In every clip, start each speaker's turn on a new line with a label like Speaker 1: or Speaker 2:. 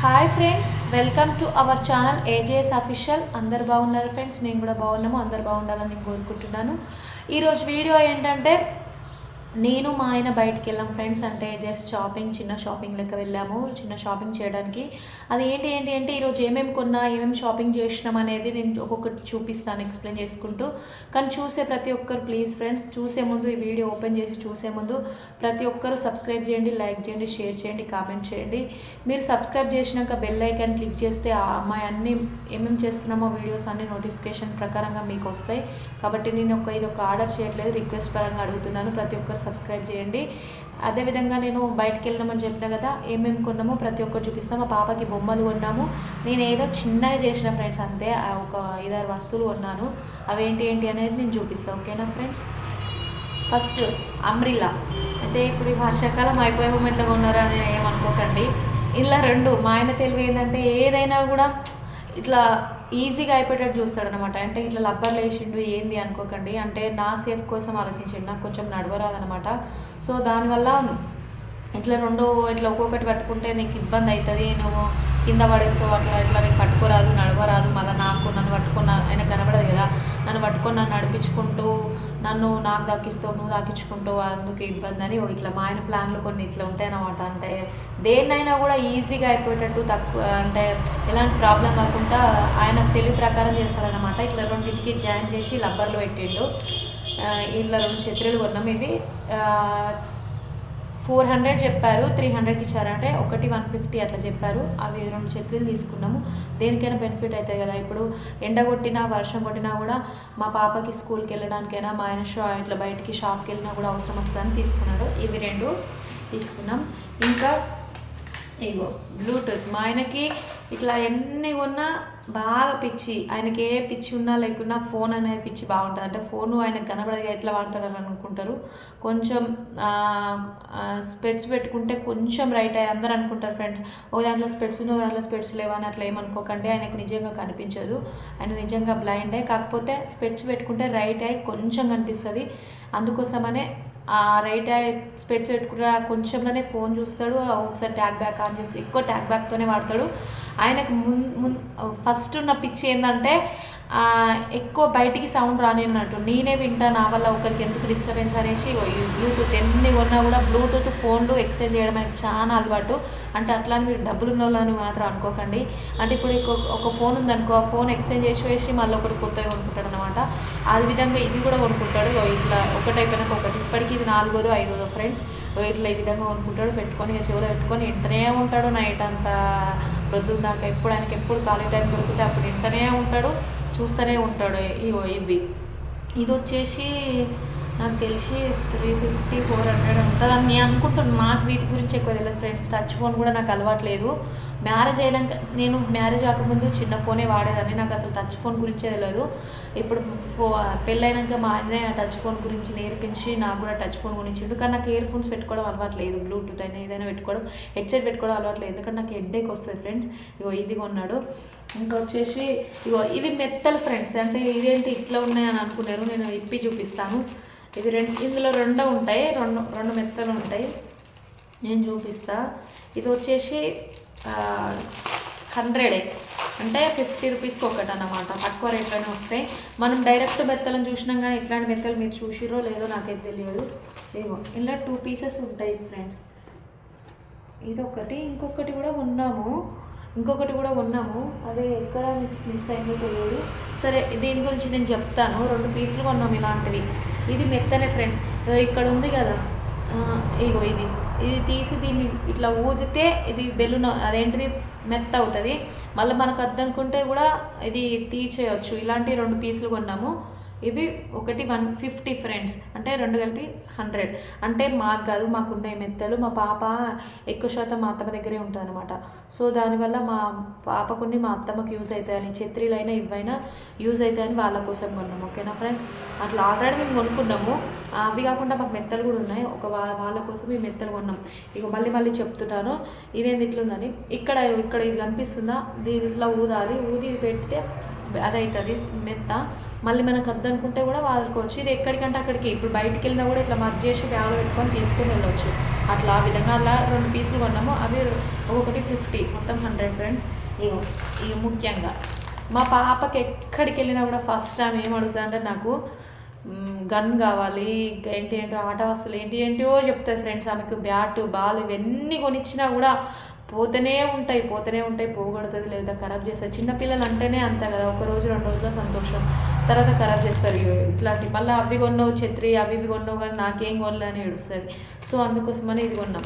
Speaker 1: Hi friends welcome to our channel A J S official అందరు బాగున్నారు friends మేము కూడా బాగున్నాము అందరు బాగుండాలని నేను కోరుకుంటున్నాను. ఈరోజు వీడియో ఏంటంటే నేను మా ఆయన బయటికి వెళ్ళాం ఫ్రెండ్స్. అంటే జస్ట్ షాపింగ్ చిన్న షాపింగ్ లెక్క వెళ్ళాము. చిన్న షాపింగ్ చేయడానికి. అది ఏంటి ఏంటి అంటే ఈరోజు ఏమేమి కొన్నా ఏమేమి షాపింగ్ చేసినాం అనేది నేను ఒక్కొక్కటి చూపిస్తాను ఎక్స్ప్లెయిన్ చేసుకుంటూ. కానీ చూసే ప్రతి ఒక్కరు ప్లీజ్ ఫ్రెండ్స్ చూసే ముందు ఈ వీడియో ఓపెన్ చేసి చూసే ముందు ప్రతి ఒక్కరు సబ్స్క్రైబ్ చేయండి లైక్ చేయండి షేర్ చేయండి కామెంట్ చేయండి. మీరు సబ్స్క్రైబ్ చేసినాక బెల్ ఐకాన్ క్లిక్ చేస్తే ఆ అమ్మాయి అన్ని ఏమేమి చేస్తున్నామో వీడియోస్ అన్ని నోటిఫికేషన్ ప్రకారంగా మీకు వస్తాయి. కాబట్టి నేను ఒక ఇది ఒక ఆర్డర్ చేయట్లేదు రిక్వెస్ట్ పరంగా అడుగుతున్నాను. ప్రతి ఒక్కరు సబ్స్క్రైబ్ చేయండి. అదేవిధంగా నేను బయటకు వెళ్ళినామని చెప్పిన కదా ఏమేమి కొన్నామో ప్రతి ఒక్కరు చూపిస్తాం. మా పాపకి బొమ్మలు కొన్నాము. నేను ఏదో చిన్నగా చేసిన ఫ్రెండ్స్ అంతే ఒక ఐదారు వస్తువులు కొన్నాను. అవేంటి ఏంటి అనేది నేను చూపిస్తాను ఓకేనా ఫ్రెండ్స్? ఫస్ట్ అమ్రిలా అయితే ఇప్పుడు ఈ వర్షాకాలం అయిపోయే మూమెంట్లో ఉన్నారా అని ఏమనుకోకండి. ఇలా రెండు మా ఆయన తెలివి ఏంటంటే ఏదైనా కూడా ఇట్లా ఈజీగా అయిపోయేటట్టు చూస్తాడు అనమాట అంటే ఇట్లా లబ్బర్లు వేసిండు ఏంది అనుకోకండి. అంటే నా సేఫ్ కోసం ఆలోచించండి నాకు కొంచెం నడవరాదనమాట సో దానివల్ల ఇట్లా రెండు ఇట్లా ఒక్కొక్కటి పట్టుకుంటే నీకు ఇబ్బంది అవుతుంది నువ్వు కింద పడేస్తావు అట్లా ఇట్లా నీకు పట్టుకోరాదు నడవరాదు మళ్ళీ నాకు నన్ను పట్టుకున్న ఆయన కనబడదు కదా. నన్ను పట్టుకొని నన్ను నడిపించుకుంటూ నన్ను నాకు దక్కిస్తావు నువ్వు దాకించుకుంటూ అందుకు ఇబ్బంది అని ఓ ఇట్లా మా ఆయన ప్లాన్లు కొన్ని ఇట్లా ఉంటాయి అన్నమాట అంటే దేన్నైనా కూడా ఈజీగా అయిపోయేటట్టు తక్కువ అంటే ఎలాంటి ప్రాబ్లం కాకుండా ఆయన తెలివి ప్రకారం చేస్తారనమాట ఇట్లా రెండింటికి జాయిన్ చేసి లబ్బర్లు పెట్టిండు. ఇట్లా రెండు ఛత్రీలు కొన్నాం ఇవి. ఫోర్ హండ్రెడ్ చెప్పారు త్రీ హండ్రెడ్కి ఇచ్చారంటే ఒకటి వన్ ఫిఫ్టీ అట్లా చెప్పారు. అవి రెండు చెట్లు తీసుకున్నాము. దేనికైనా బెనిఫిట్ అవుతాయి కదా. ఇప్పుడు ఎండ కొట్టినా వర్షం కొట్టినా కూడా మా పాపకి స్కూల్కి వెళ్ళడానికైనా మా ఆయన షా ఇట్లా బయటికి షాప్కి వెళ్ళినా కూడా అవసరం వస్తుందని తీసుకున్నాడు. ఇవి రెండు తీసుకున్నాం. ఇంకా ఇగో బ్లూటూత్. మా ఆయనకి ఇట్లా ఎన్ని ఉన్నా బాగా పిచ్చి. ఆయనకి ఏ పిచ్చి ఉన్నా లేకున్నా ఫోన్ అనేది పిచ్చి బాగుంటుంది. అంటే ఫోన్ ఆయనకు కనబడగా ఎట్లా వాడతాడని అనుకుంటారు. కొంచెం స్పెట్స్ పెట్టుకుంటే కొంచెం రైట్ అయ్యి అందరూ అనుకుంటారు ఫ్రెండ్స్. ఒక దాంట్లో స్పెట్స్ ఉన్న దాంట్లో స్పెట్స్ లేవని అట్లా ఏమనుకోకండి. ఆయనకు నిజంగా కనిపించదు. ఆయన నిజంగా బ్లైండ్. అయ్యి కాకపోతే స్పెట్స్ పెట్టుకుంటే రైట్ అయ్యి కొంచెం కనిపిస్తుంది. అందుకోసమనే ఆ రైట్ ఐ స్పెట్స్ పెట్టుకున్న కొంచెంలోనే ఫోన్ చూస్తాడు ఒకసారి ట్యాగ్ బ్యాక్ ఆన్ చేసి ఎక్కువ ట్యాగ్ బ్యాక్తోనే వాడతాడు. ఆయనకు ముందు ఫస్ట్ ఉన్న పిచ్చి ఏంటంటే ఎక్కువ బయటికి సౌండ్ రానిన్నట్టు నేనే వింటా నా వల్ల ఒకరికి ఎందుకు డిస్టర్బెన్స్ అనేసి బ్లూటూత్ ఎన్ని కొన్నా కూడా బ్లూటూత్ ఫోన్లు ఎక్స్చేంజ్ చేయడం అనేది చాలా అలవాటు. అంటే అట్లా అని మీరు డబ్బులు ఉన్న వాళ్ళని మాత్రం అనుకోకండి. అంటే ఇప్పుడు ఒక ఫోన్ ఉందనుకో ఆ ఫోన్ ఎక్స్చేంజ్ చేసి వేసి మళ్ళీ ఒకటి కొత్తగా కొనుక్కుంటాడు అనమాట ఆ విధంగా ఇది కూడా కొనుక్కుంటాడు. ఇట్లా ఒకటి ఒకటి ఇప్పటికి ఇది నాలుగోదో ఐదోదో ఫ్రెండ్స్ ఇట్లా ఈ విధంగా కొనుక్కుంటాడు. పెట్టుకొని ఇక చెవులో పెట్టుకొని వింటనే ఉంటాడు నైట్ అంతా. ప్రొద్దున దాకా ఎప్పుడు ఆయనకి ఎప్పుడు ఖాళీ టైం దొరికితే అప్పుడు వింటనే ఉంటాడు. చూస్తూనే ఉంటాడు ఇవి ఇది వచ్చేసి నాకు తెలిసి త్రీ ఫిఫ్టీ ఫోర్ హండ్రెడ్ నేను అనుకుంటున్నాను నాకు వీటి గురించి ఎక్కువ తెలియదు ఫ్రెండ్స్ టచ్ ఫోన్ కూడా నాకు అలవాట్లేదు మ్యారేజ్ అయినాక నేను మ్యారేజ్ కాకముందు చిన్న ఫోనే వాడేదాన్ని. నాకు అసలు టచ్ ఫోన్ గురించే తెలియదు. ఇప్పుడు పెళ్ళైనాక మా ఆయన టచ్ ఫోన్ గురించి నేర్పించి నాకు కూడా టచ్ ఫోన్ గురించి ఎందుకంటే నాకు ఇయర్ ఫోన్స్ పెట్టుకోవడం అలవాట్లేదు బ్లూటూత్ అయినా ఏదైనా పెట్టుకోవడం హెడ్సెట్ పెట్టుకోవడం అలవాట్లేదు ఎందుకంటే నాకు హెడ్ఏక్ వస్తుంది ఫ్రెండ్స్ ఇగో ఇది కొన్నాడు. ఇంకా వచ్చేసి ఇగో ఇవి మెత్తలు ఫ్రెండ్స్ అంటే ఇదేంటి ఇట్లా ఉన్నాయని అనుకున్నారు నేను ఇప్పి చూపిస్తాను. ఇవి రెండు ఇందులో రెండు ఉంటాయి రెండు రెండు మెత్తలు ఉంటాయి. నేను చూపిస్తా. ఇది వచ్చేసి హండ్రెడే అంటే ఫిఫ్టీ రూపీస్కి ఒకటి అన్నమాట. తక్కువ రేట్లోనే వస్తాయి. మనం డైరెక్ట్ మెత్తలను చూసినాం కానీ ఇట్లాంటి మెత్తలు మీరు చూసిరో లేదో నాకైతే తెలియదు. ఏమో ఇలా టూ పీసెస్ ఉంటాయి ఫ్రెండ్స్ ఇది ఒకటి ఇంకొకటి కూడా ఉన్నాము ఇంకొకటి కూడా ఉన్నాము అదే ఎక్కడ మిస్ మిస్ అయిందో తెలియదు. సరే దీని గురించి నేను చెప్తాను. రెండు పీసులు కొన్నాము ఇలాంటివి. ఇది మెత్తనే ఫ్రెండ్స్ ఇక్కడ ఉంది కదా. ఇగో ఇది. ఇది తీసి దీన్ని ఇట్లా ఊదితే ఇది బెలూన్ అదేంటిది? మెత్త అవుతుంది. మళ్ళీ మనకు అద్దనుకుంటే కూడా ఇది తీసేయచ్చు. ఇలాంటి రెండు పీసులు కొన్నాము. ఇవి ఒకటి వన్ ఫిఫ్టీ ఫ్రెండ్స్. అంటే రెండు కలిపి హండ్రెడ్. అంటే మాకు కాదు మాకున్న మెత్తలు మా పాప ఎక్కువ శాతం మా అత్తమ్మ దగ్గరే ఉంటుందన్నమాట. సో దానివల్ల మా పాపకుని మా అత్తమ్మకి యూజ్ అవుతాయని ఛత్రీలైనా ఇవైనా యూజ్ అవుతాయని వాళ్ళ కోసం కొన్నాము ఓకేనా ఫ్రెండ్స్? అట్లా ఆల్రెడీ మేము కొనుక్కున్నాము. అవి కాకుండా మాకు మెత్తలు కూడా ఉన్నాయి. ఒక వా- వాళ్ళ కోసం ఈ మెత్తలు కొన్నాం. ఇక మళ్ళీ మళ్ళీ చెప్తున్నాను. ఇదేంది ఇట్లుందని. ఇక్కడ ఇక్కడ ఇది కనిపిస్తుందా? దీని ఇట్లా ఊదాలి ఊది ఇది పెడితే అదవుతుంది మెత్త. మళ్ళీ మనకు వద్దనుకుంటే కూడా వాదుకోవచ్చు ఇది ఎక్కడికంటే అక్కడికి. ఇప్పుడు బయటికి వెళ్ళినా కూడా ఇట్లా మర్జ్ చేసి బ్యాగ్లో పెట్టుకొని తీసుకుని వెళ్ళవచ్చు అట్లా ఆ విధంగా అలా రెండు పీసులు కొన్నాము. అవి ఒకటి ఫిఫ్టీ మొత్తం హండ్రెడ్ ఫ్రెండ్స్ ఇవి ఇవి ముఖ్యంగా మా పాపకి ఎక్కడికి వెళ్ళినా కూడా ఫస్ట్ టైం ఏం అడుగుతుందంటే నాకు గన్ కావాలి ఇంకా ఏంటి ఏంటో ఆట వస్తువులు ఏంటి ఏంటో చెప్తారు ఫ్రెండ్స్ ఆమెకు. బ్యాట్ బాల్ ఇవన్నీ కొనిచ్చినా కూడా పోతూనే ఉంటాయి పోతూనే ఉంటాయి పోగొడుతుంది లేదా ఖరాబ్ చేస్తుంది. చిన్నపిల్లలు అంటేనే అంత కదా ఒక రోజు రెండు రోజుల సంతోషం. తర్వాత ఖరాబ్ చేస్తారు. ఇగో ఇట్లాంటి మళ్ళీ అవి కొన్నావు ఛత్రి అవి ఇవి కొన్నావు కానీ నాకేం కొనలే అని ఏడుస్తుంది. సో అందుకోసమని ఇది కొన్నాం.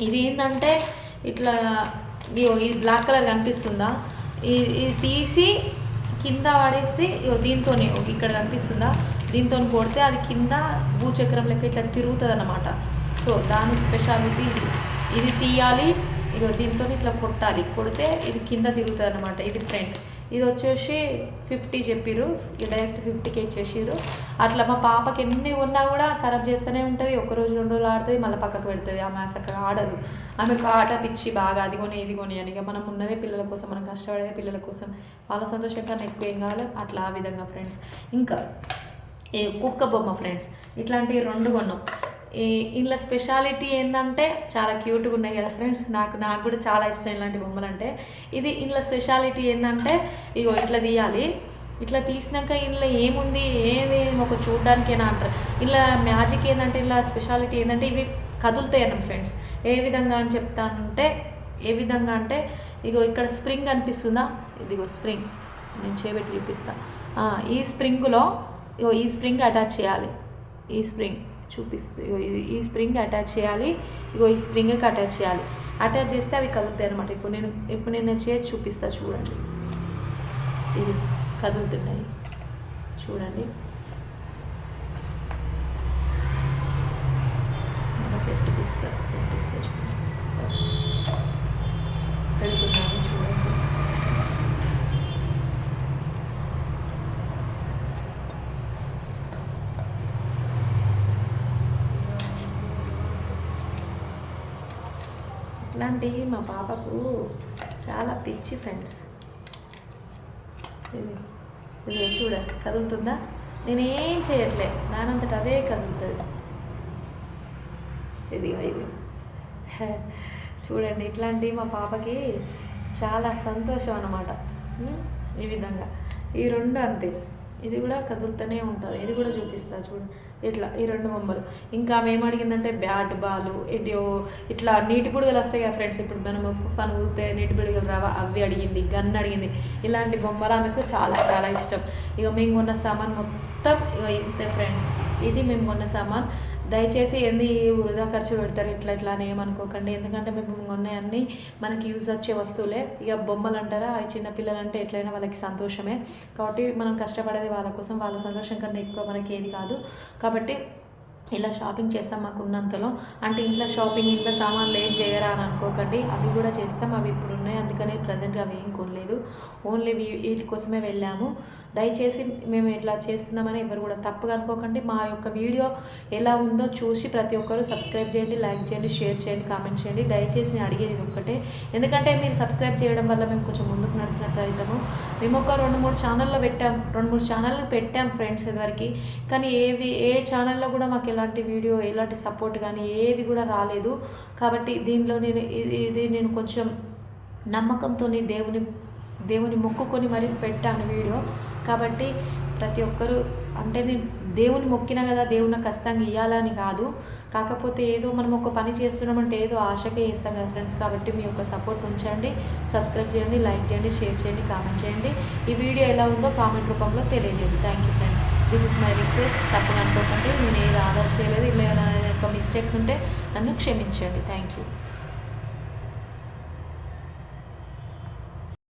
Speaker 1: ఇది ఏంటంటే ఇట్లా ఇగో ఈ బ్లాక్ కలర్ కనిపిస్తుందా? ఈ- ఇది తీసి కింద పడేసి ఇగో ఇక్కడ కనిపిస్తుందా? దీంతో కొడితే అది కింద భూచక్రం లెక్క ఇట్లా తిరుగుతుంది అన్నమాట సో దాని స్పెషాలిటీ ఇది. ఇది తీయాలి ఇగో దీంతో ఇట్లా కొట్టాలి. కొడితే ఇది కింద తిరుగుతుంది అనమాట ఇది ఫ్రెండ్స్ ఇది వచ్చేసి ఫిఫ్టీ చెప్పిర్రు. డైరెక్ట్ ఫిఫ్టీకి ఇచ్చేసిర్రు. అట్లా మా పాపకి ఎన్ని ఉన్నా కూడా ఖరాబ్ చేస్తూనే ఉంటుంది. ఒక రోజు రెండు రోజులు ఆడుతుంది. మళ్ళీ పక్కకు పెడుతుంది. ఆమె చక్కగా ఆడదు. ఆమెకు ఆట పిచ్చి బాగా అది కొని ఇది కొని అని. ఇక మనం ఉన్నదే పిల్లల కోసం మనం కష్టపడేదే పిల్లల కోసం. వాళ్ళ సంతోషం కన్నా ఎక్కువ ఏం కావాలి అట్లా ఆ విధంగా ఫ్రెండ్స్ ఇంకా ఈ కుక్క బొమ్మ ఫ్రెండ్స్ ఇట్లాంటివి రెండు కొన్నాం. ఇందులో స్పెషాలిటీ ఏంటంటే చాలా క్యూట్గా ఉన్నాయి కదా ఫ్రెండ్స్. నాకు నాకు కూడా చాలా ఇష్టం ఇలాంటి బొమ్మలు అంటే ఇది ఇందులో స్పెషాలిటీ ఏంటంటే ఇగో ఇట్లా తీయాలి. ఇట్లా తీసినాక ఇందులో ఏముంది ఏది ఒక చూడడానికేనా అంటారు. ఇలా మ్యాజిక్ ఏంటంటే ఇలా స్పెషాలిటీ ఏంటంటే ఇవి కదులుతాయి ఫ్రెండ్స్. ఏ విధంగా అని చెప్తానంటే ఏ విధంగా అంటే ఇగో ఇక్కడ స్ప్రింగ్ అనిపిస్తుందా? ఇదిగో స్ప్రింగ్. నేను చేపెట్టి చూపిస్తా. ఈ స్ప్రింగ్లో ఇగో ఈ స్ప్రింగ్ అటాచ్ చేయాలి. ఈ స్ప్రింగ్. చూపిస్తే ఈ స్ప్రింగ్ అటాచ్ చేయాలి ఇగో ఈ స్ప్రింగ్కి అటాచ్ చేయాలి. అటాచ్ చేస్తే అవి కదులుతాయి అనమాట ఇప్పుడు నేను ఇప్పుడు నేను చేసి చూపిస్తా చూడండి. ఇది కదులుతున్నాయి. చూడండి మనం పెట్టిపిస్తా పెట్టిస్తా చూడండి ఫస్ట్ పెడుతున్నాను చూడండి ఇట్లాంటివి మా పాపకు చాలా పిచ్చి ఫ్రెండ్స్ ఇది ఇది చూడ కదులుతుందా? నేనేం చేయట్లే దానంతట అదే కదులుతుంది. ఇది ఇది. చూడండి ఇట్లాంటి మా పాపకి చాలా సంతోషం అన్నమాట. ఈ విధంగా. ఈ రెండు అంతే. ఇది కూడా కదులుతూనే ఉంటుంది ఇది కూడా చూపిస్తా చూడండి ఇట్లా ఈ రెండు బొమ్మలు ఇంకా ఆమె ఏం అడిగిందంటే బ్యాట్ బాలు ఇటు ఇట్లా నీటి బుడగలు వస్తాయి కదా ఫ్రెండ్స్ ఇప్పుడు మనం ఫన్ ఊతే నీటి బుడగలు రావా అవి అడిగింది గన్ అడిగింది. ఇలాంటి బొమ్మలు ఆమెకు చాలా చాలా ఇష్టం. ఇక మేము కొన్న సామాన్ మొత్తం ఇక ఇంతే ఫ్రెండ్స్. ఇది మేము కొన్న సామాన్. దయచేసి ఏంది వృధా ఖర్చు పెడతారు ఇట్లా ఇట్లా అని ఏమనుకోకండి. ఎందుకంటే మేము ఉన్నాయన్నీ మనకి యూజ్ వచ్చే వస్తువులే. ఇక బొమ్మలు అంటారా? అవి చిన్నపిల్లలు అంటే ఎట్లయినా వాళ్ళకి సంతోషమే. కాబట్టి మనం కష్టపడేది వాళ్ళ కోసం వాళ్ళ సంతోషం కన్నా ఎక్కువ మనకి ఏది కాదు. కాబట్టి ఇలా షాపింగ్ చేస్తాం మాకు ఉన్నంతలో. అంటే ఇంట్లో షాపింగ్ ఇంట్లో సామాన్లు ఏం చేయరా అని అనుకోకండి. అవి కూడా చేస్తాం అవి ఇప్పుడు ఉన్నాయి. అందుకని ప్రజెంట్గా అవి ఏం కొనలేదు. ఓన్లీ వీ- వీటి కోసమే వెళ్ళాము. దయచేసి మేము ఇట్లా చేస్తున్నామని ఎవరు కూడా తప్పుగా అనుకోకండి. మా యొక్క వీడియో ఎలా ఉందో చూసి ప్రతి ఒక్కరు సబ్స్క్రైబ్ చేయండి లైక్ చేయండి షేర్ చేయండి కామెంట్ చేయండి. దయచేసి నేను అడిగేది ఒక్కటే. ఎందుకంటే మీరు సబ్స్క్రైబ్ చేయడం వల్ల మేము కొంచెం ముందుకు నడిచినట్టు అవుతాము మేము ఒక రెండు మూడు ఛానల్లో పెట్టాం రెండు మూడు ఛానళ్ళు పెట్టాం ఫ్రెండ్స్ ఇదివరకు కానీ ఏవి ఏ ఛానల్లో కూడా మాకు ఎలాంటి వీడియో ఎలాంటి సపోర్ట్ కానీ ఏది కూడా రాలేదు. కాబట్టి దీనిలో నేను ఇది ఇది నేను కొంచెం నమ్మకంతో దేవుని దేవుని మొక్కుకొని మరీ పెట్టాను వీడియో. కాబట్టి ప్రతి ఒక్కరూ అంటే నేను దేవుని మొక్కినా కదా దేవుని నాకు ఖచ్చితంగా ఇవ్వాలని కాదు. కాకపోతే ఏదో మనం ఒక పని చేస్తున్నామంటే ఏదో ఆశకే చేస్తాం కదా ఫ్రెండ్స్. కాబట్టి మీ యొక్క సపోర్ట్ ఉంచండి సబ్స్క్రైబ్ చేయండి లైక్ చేయండి షేర్ చేయండి కామెంట్ చేయండి. ఈ వీడియో ఎలా ఉందో కామెంట్ రూపంలో తెలియజేయండి. Thank you friends. This is my request తప్పని అనుకోకండి నేను ఏది ఆర్డర్ చేయలేదు. ఇలా యొక్క మిస్టేక్స్ ఉంటే నన్ను క్షమించండి. Thank you